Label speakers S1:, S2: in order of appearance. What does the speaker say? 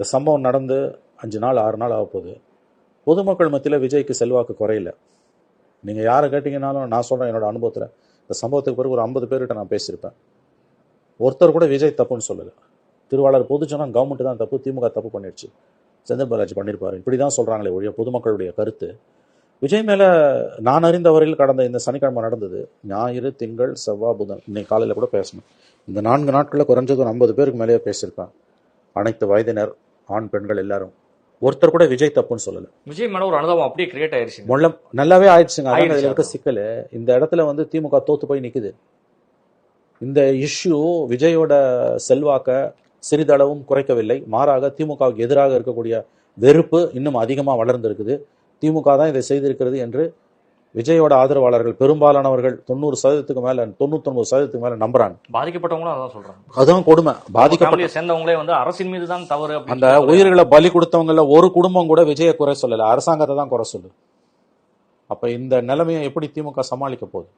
S1: இந்த சம்பவம் நடந்து அஞ்சு நாள் ஆறு நாள் ஆக போகுது. பொதுமக்கள் மத்தியில் விஜய்க்கு செல்வாக்கு குறையில. நீங்கள் யாரை கேட்டிங்கனாலும் நான் சொல்கிறேன் என்னோட அனுபவத்தில். இந்த சம்பவத்துக்கு பிறகு ஒரு ஐம்பது பேர்கிட்ட நான் பேசியிருப்பேன். ஒருத்தர் கூட விஜய் தப்புன்னு சொல்லலை. திருவாளர் பொதுஜனா கவர்மெண்ட் தான் தப்பு திமுக தப்பு பண்ணிடுச்சு செந்தில் பாலாஜி பண்ணியிருப்பாரு இப்படி தான் சொல்கிறாங்களே ஒழிய பொதுமக்களுடைய கருத்து. விஜய் மேலே நான் அறிந்த வரையில் கடந்த இந்த சனிக்கிழமை நடந்தது. ஞாயிறு திங்கள் செவ்வாய் புதன் இன்னைக்கு காலையில் கூட பேசணும். இந்த நான்கு நாட்களில் குறைஞ்சது ஒரு ஐம்பது பேருக்கு மேலேயே பேசியிருப்பேன். அனைத்து வயதினர் ஆண் பெண்கள் எல்லாரும். ஒருத்தர் கூட விஜய் தப்புன்னு சொல்லலை.
S2: விஜய் மேல ஒரு அனுதாபம் அப்படியே கிரியேட் ஆயிருச்சு.
S1: முள்ள நல்லாவே ஆயிடுச்சுங்க இதுல இருக்க. சிக்கல். இந்த இடத்துல வந்து திமுக தோத்து போய் நிக்குது. இந்த இஷ்யூ விஜயோட செல்வாக்க சிறிதளவும் குறைக்கவில்லை. மாறாக திமுகவுக்கு எதிராக இருக்கக்கூடிய வெறுப்பு இன்னும் அதிகமா வளர்ந்திருக்குது. திமுக தான் இதை செய்திருக்கிறது என்று விஜயோட ஆதரவாளர்கள் பெரும்பாலானவர்கள் தொண்ணூறு சதவீதத்துக்கு மேல தொண்ணூத்தொன்பது சதவீதத்துக்கு மேல நம்புறாங்க.
S2: பாதிக்கப்பட்டவங்களும் அதான் சொல்றாங்க.
S1: அதுதான் கொடுமை. பாதிக்கப்பட்ட
S2: சேர்ந்தவங்களே வந்து அரசின் மீது தான் தவறு
S1: அந்த
S2: சொல்லி
S1: உயிர்களை பலி கொடுத்தவங்கள ஒரு குடும்பம் கூட விஜய குறை சொல்லல. அரசாங்கத்தை தான் குறை சொல்லுது அப்ப இந்த நிலைமையை எப்படி திமுக சமாளிக்க போகுது?